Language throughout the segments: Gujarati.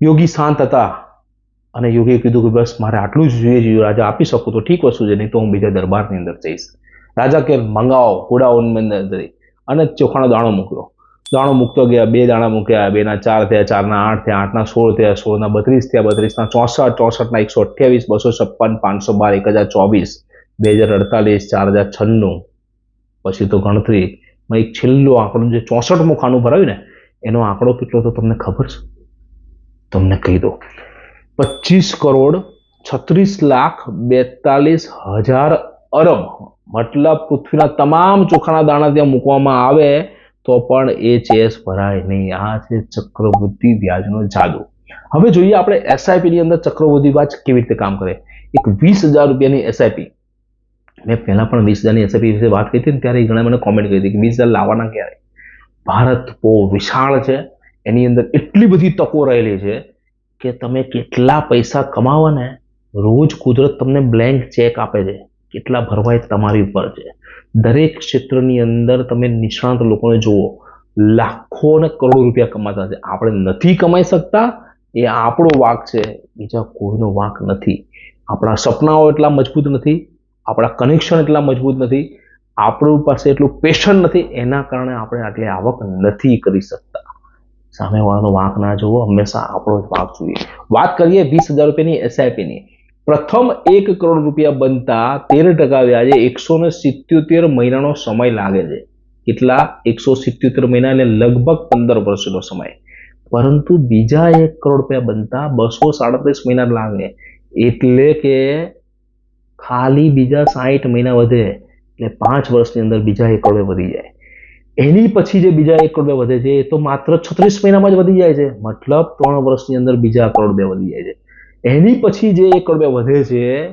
યોગી શાંત હતા. અને યોગીએ કીધું કે બસ મારે આટલું જ જોઈએ જોઈએ રાજા આપી શકું તો ઠીક વસ્તુ છે, નહીં તો હું બીજા દરબારની અંદર જઈશ. રાજા કે મંગાવો ઘોડાઓની અંદર અને ચોખાનો દાણો મૂક્યો. દાણો મૂકતો ગયા, બે દાણા મૂક્યા, બેના ચાર થયા, ચારના આઠ થયા, આઠના સોળ થયા, સોળના બત્રીસ થયા, બત્રીસના ચોસઠ, ચોસઠના એકસો અઠ્યાવીસ, બસો છપ્પન, પાંચસો બાર, એક હજાર ચોવીસ, બે હજાર અડતાલીસ, ચાર હજાર છન્નું. પછી તો ગણતરી. એક છેલ્લો આંકડો જે ચોસઠમું ખાનું ભરાયું ને, એનો આંકડો કેટલો તો તમને ખબર છે? તમને કહી દો પચીસ કરોડ છત્રીસ લાખ બેતાલીસ હજાર અરબ. મતલબ પૃથ્વીના તમામ ચોખાના દાણા ત્યાં મૂકવામાં આવે તો પણ એ ચેસ ભરાય નહીં. આ છે ચક્રવૃદ્ધિ વ્યાજનો જાદુ. હવે જોઈએ આપણે એસઆઈપી ની અંદર ચક્રવૃદ્ધિ વ્યાજ કેવી રીતે કામ કરે. એક વીસ હજાર રૂપિયાની એસઆઈપી મેં પહેલા પણ વીસ હજારની એસઆઈપી વિશે વાત કરી હતી ને ત્યારે ઘણા મને કોમેન્ટ કરી હતી કે વીસ હજાર લાવવાના ક્યારે? ભારત બહુ વિશાળ છે. એની અંદર એટલી બધી તકો રહેલી છે કે તમે કેટલા પૈસા કમાવો ને રોજ કુદરત તમને બ્લેન્ક ચેક આપે છે કેટલા ભરવાય તમારી ઉપર છે. દરેક ક્ષેત્રની અંદર તમે નિષ્ણાંત લોકોને જુઓ, લાખો અને કરોડો રૂપિયા કમાતા છે. આપણે નથી કમાઈ શકતા, એ આપણો વાંક છે. બીજા કોઈનો વાંક નથી. આપણા સપનાઓ એટલા મજબૂત નથી, આપણા કનેક્શન એટલા મજબૂત નથી, આપણું પાસે એટલું પેશન નથી, એના કારણે આપણે આટલી આવક નથી કરી શકતા. સામેવાળાનો વાંક ના જોવો હંમેશા આપણો જ વાંક જોઈએ. વાત કરીએ વીસ હજાર રૂપિયાની એસઆઈપીની પ્રથમ એક કરોડ રૂપિયા બનતા તેર ટકા વ્યાજે એકસો ને સિત્યોતેર મહિનાનો સમય લાગે છે. કેટલા? એકસો સિત્યોતેર મહિના એટલે લગભગ પંદર વર્ષનો સમય. પરંતુ બીજા એક કરોડ રૂપિયા બનતા બસો સાડત્રીસ મહિના લાગે. એટલે કે ખાલી બીજા સાહીઠ મહિના વધે. એટલે પાંચ વર્ષની અંદર બીજા એક કરોડે વધી જાય. એની પછી જે બીજા એક કરોડ વધે છે, એ તો માત્ર છત્રીસ મહિનામાં જ વધી જાય છે. મતલબ ત્રણ વર્ષની અંદર બીજા કરોડ બે વધી જાય છે. એની પછી જે એક કરોડ બે વધે છે,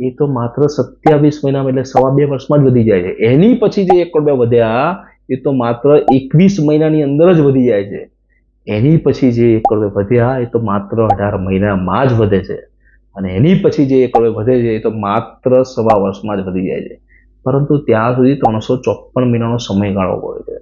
એ તો માત્ર સત્યાવીસ મહિનામાં એટલે સવા બે વર્ષમાં જ વધી જાય છે. એની પછી જે એક કરોડ બે વધ્યા, એ તો માત્ર એકવીસ મહિનાની અંદર જ વધી જાય છે. એની પછી જે એક કરોડ વધ્યા, એ તો માત્ર અઢાર મહિનામાં જ વધે છે. અને એની પછી જે એક કરોડ વધે છે, એ તો માત્ર સવા વર્ષમાં જ વધી જાય છે. પરંતુ ત્યાં સુધી ત્રણસો ચોપન મહિનાનો સમયગાળો હોય છે.